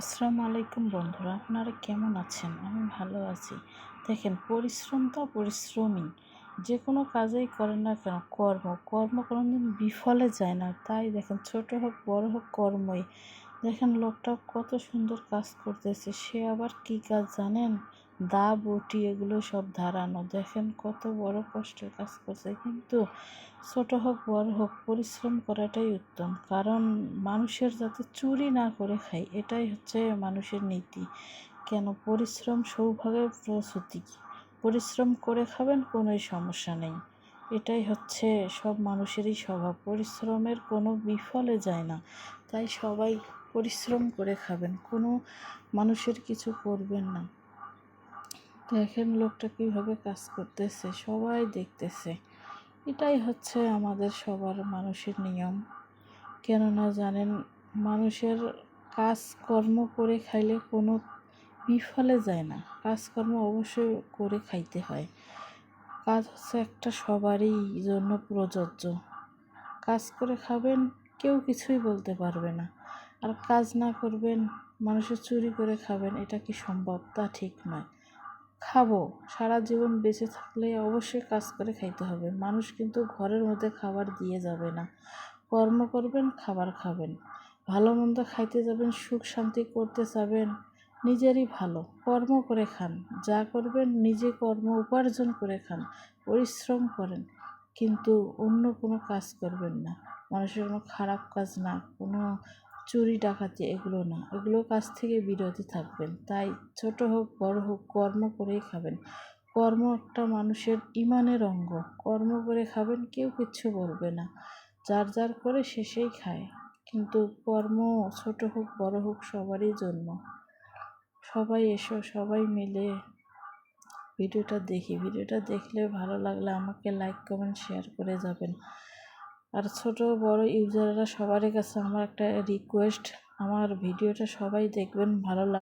আসসালামু আলাইকুম বন্ধুরা, আপনারা কেমন আছেন? আমি ভালো আছি। দেখেন, পরিশ্রম তো পরিশ্রমই। যে কোনো কাজেই করেন না কেন, কর্ম। কর্ম কোনোদিন বিফলে যায় না। তাই দেখেন, ছোট হোক, বড় হোক, কর্মই। দেখেন লোকটা কত সুন্দর কাজ করতেছে। সে আবার কি কাজ জানেন? দা, বটি এগুলো সব ধারানো। দেখেন কত বড় কষ্টের কাজ করছে। কিন্তু ছোট হোক, বড় হোক, পরিশ্রম করাটাই উত্তম। কারণ মানুষের যাতে চুরি না করে খায়, এটাই হচ্ছে মানুষের নীতি। কেন? পরিশ্রম সৌভাগ্যের প্রসূতি পরিশ্রম করে খাবেন, কোনোই সমস্যা নেই। এটাই হচ্ছে সব মানুষেরই স্বভাব। পরিশ্রমের কোনো বিফলে যায় না। তাই সবাই পরিশ্রম করে খাবেন। কোনো মানুষের কিছু করবেন না। দেখেন লোকটা কীভাবে কাজ করতেছে, সবাই দেখতেছে। এটাই হচ্ছে আমাদের সবার মানুষের নিয়ম। কেননা জানেন, মানুষের কাজকর্ম করে খাইলে কোনো বিফলে যায় না। কাজকর্ম অবশ্যই করে খাইতে হয়। কাজ হচ্ছে একটা সবারই জন্য প্রযোজ্য। কাজ করে খাবেন, কেউ কিছুই বলতে পারবে না। আর কাজ না করবেন, মানুষের চুরি করে খাবেন, এটা কি সম্ভব? তা ঠিক নয়। খাব। সারা জীবন বেঁচে থাকলে অবশ্যই কাজ করে খাইতে হবে। মানুষ কিন্তু ঘরের মধ্যে খাবার দিয়ে যাবে না। কর্ম করবেন, খাবার খাবেন। ভালো মন্দ খাইতে যাবেন, সুখ শান্তি করতে চাবেন নিজেরই ভালো। কর্ম করে খান। যা করবেন, নিজে কর্ম উপার্জন করে খান। পরিশ্রম করেন। কিন্তু অন্য কোনো কাজ করবেন না। মানুষের কোনো খারাপ কাজ না। কোনো চুরি, ডাকাতি এগুলো না। এগুলো কাছ থেকে বিরত থাকবেন। তাই ছোট হোক, বড় হোক, কর্ম করেই খাবেন। কর্ম একটা মানুষের ইমানের অঙ্গ। কর্ম করে খাবেন, কেউ কিচ্ছু বলবে না। যার যার করে শেষেই খায়। কিন্তু কর্ম ছোট হোক, বড় হোক, সবারই জন্য। সবাই এসো, সবাই মিলে ভিডিওটা দেখি। ভিডিওটা দেখলে ভালো লাগলে আমাকে লাইক কমেন্ট শেয়ার করে যাবেন। আর ছোট, বড় ইউজাররা সবারই কাছে আমার একটা রিকোয়েস্ট আমার ভিডিওটা সবাই দেখবেন, ভালো লাগ